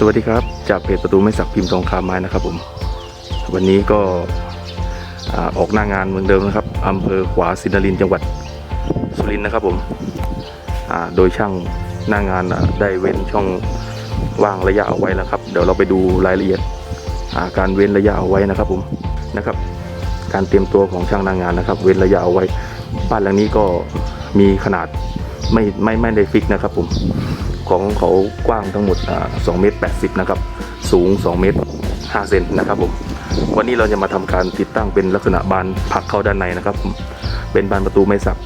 สวัสดีครับ จากเพจประตูไม่สักพิมพ์ทองคำไม้นะครับผม วันนี้ก็ออกหน้างานเหมือนเดิมนะครับอำเภอขวาสินนรินจังหวัดสุรินทร์นะครับผมโดยช่างหน้างานได้เว้นช่องว่างระยะเอาไว้แล้วครับ เดี๋ยวเราไปดูรายละเอียดาการเว้นระยะเอาไว้นะครับผมนะครับ การเตรียมตัวของช่างหน้างานนะครับ เว้นระยะเอาไว้ บ้านหลังนี้ก็มีขนาดไม่ไม่ไม่ได้ฟิกนะครับผม ของเขากว้างทั้งหมด2เมตร80 นะครับ สูง 2 เมตร5เซนนะครับผม วันนี้เราจะมาทำการติดตั้งเป็นลักษณะบานผักเข้าด้านในนะครับ เป็นบานประตูไม้สัก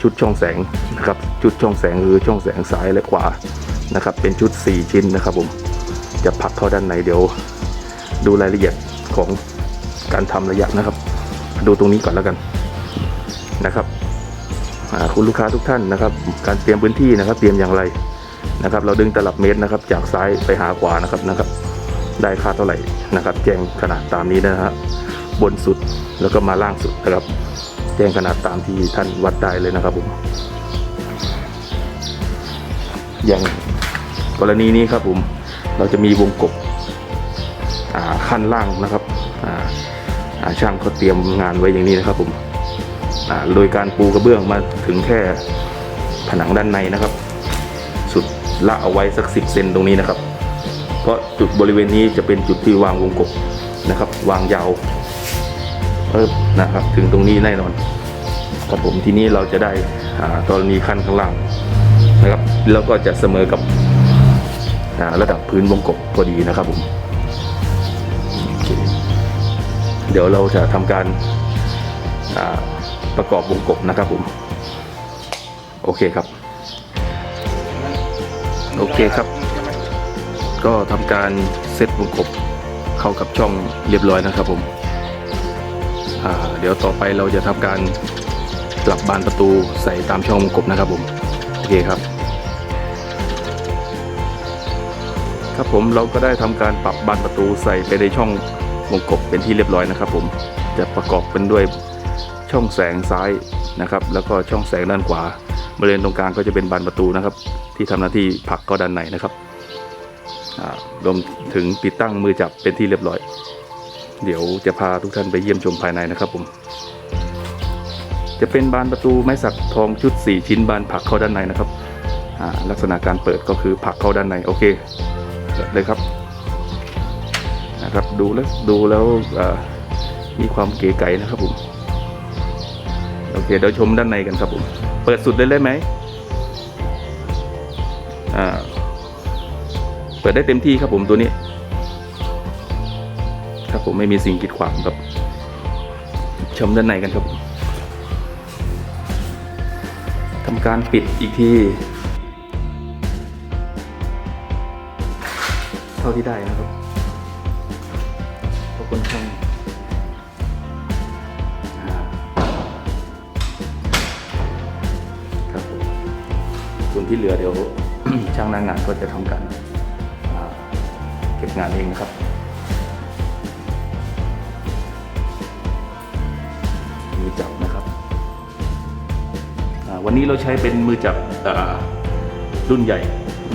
ชุดช่องแสงนะครับ ชุดช่องแสงคือช่องแสงซ้ายและขวานะครับ เป็นชุด 4 ชิ้นนะครับผม จะผักเข้าด้านในเดี๋ยว ดูรายละเอียดของการทำระยะนะครับ ดูตรงนี้ก่อนแล้วกันนะครับคุณลูกค้าทุกท่านนะครับ การเตรียมพื้นที่นะครับ เตรียมอย่างไร นะครับเราดึงตลับเมตรนะครับ จากซ้ายไปหาขวานะครับนะครับ ได้ค่าเท่าไหร่นะครับ แจ้งขนาดตามนี้นะฮะบนสุดแล้วก็มาล่างสุดนะครับ แจ้งขนาดตามที่ท่านวัดได้เลยนะครับผมอย่างกรณีนี้ครับผมเราจะมีวงกบขั้นล่างนะครับช่างเขาเตรียมงานไว้อย่างนี้นะครับผมโดยการปูกระเบื้องมาถึงแค่ผนังด้านในนะครับ ละเอาไว้สักสิบเซนตรงนี้นะครับ เพราะจุดบริเวณนี้จะเป็นจุดที่วางวงกบนะครับ วางยาวเออนะครับ ถึงตรงนี้แน่นอนครับผมทีนี้เราจะได้ตอ่ากรณีขั้นข้างล่างนะครับ แล้วก็จะเสมอกับระดับพื้นวงกบพอดีนะครับผมเเดี๋ยวเราจะทำการประกอบวงกบนะครับผม โอเคครับ โอเคครับ ก็ทำการเซตวงกบเข้ากับช่องเรียบร้อยนะครับผมเดี๋ยวต่อไปเราจะทำการปรับบานประตูใส่ตามช่องวงกบนะครับผมโอเคครับ ครับผมเราก็ได้ทำการปรับบานประตูใส่ไปในช่องวงกบเป็นที่เรียบร้อยนะครับ ผมจะประกอบเป็นด้วยช่องแสงซ้ายนะครับ แล้วก็ช่องแสงด้านขวา บริเวณตรงกลางก็จะเป็นบานประตูนะครับ ที่ทำหน้าที่ผักเข้าด้านในนะครับรวมถึงติดตั้งมือจับเป็นที่เรียบร้อย เดี๋ยวจะพาทุกท่านไปเยี่ยมชมภายในนะครับผม จะเป็นบานประตูไม้สักทองชุด 4 ชิ้นบานผักเข้าด้านในนะครับลักษณะการเปิดก็คือผักเข้าด้านในโอเคเปิดเลยครับนะครับดูแล้วดูแล้วมีความเก๋ไก๋นะครับผม โอเคเดี๋ยวชมด้านในกันครับผม เปิดสุดเลยได้ไหมอ่า เปิดได้เต็มที่ครับผมตัวนี้ ครับผมไม่มีสิ่งกีดขวางครับ ชมด้านในกันครับทำการปิดอีกทีเท่าที่ได้นะครับ ที่เหลือเดี๋ยว ช่างหน้างานก็จะทำการเก็บงานเองนะครับมือจับนะครับวันนี้เราใช้เป็นมือจับรุ่นใหญ่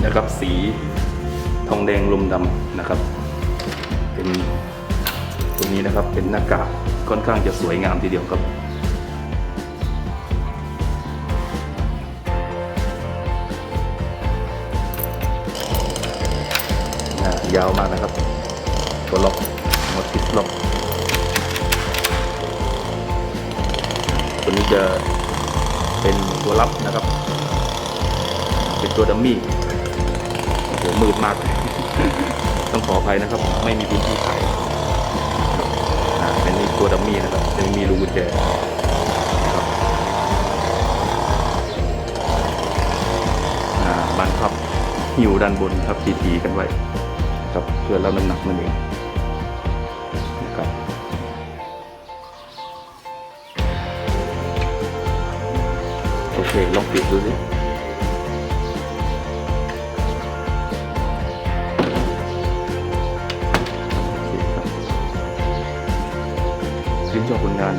นะครับ สีทองแดงลมดำนะครับ เป็นตัวนี้นะครับเป็นหน้ากากค่อนข้างจะสวยงามทีเดียวครับ ยาวมากนะครับ ตัวล็อกหมดทิศล็อก ตัวนี้จะเป็นตัวรับนะครับ เป็นตัวดัมมี่โอ้โหมืดมาก ต้องขออภัยนะครับ ไม่มีพื้นที่ถ่ายอ่าเป็นนี่ตัวดัมมี่นะครับจะมีรูกุญแจนะครับบานพับหิวด้านบนครับทีๆกันไว้ นะครับ เพื่อรับน้ำหนักนั่นเองนะครับโอเคลองปิดดูสิชื่นชอบผลงาน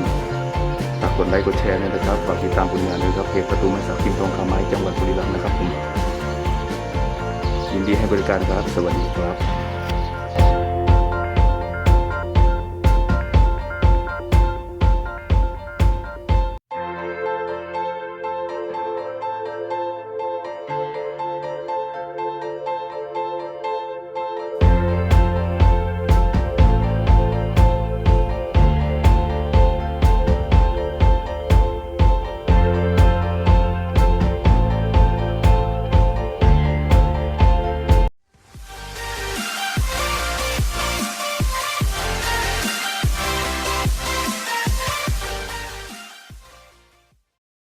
ฝากกดไลค์กดแชร์ด้วยนะครับ ฝากติดตามผลงานด้วยครับ เพจประตูไม้สักพิมพ์ทองคำไม้จังหวัดบุรีรัมย์นะครับผมยินยินดีให้บริการครับ สวัสดีครับ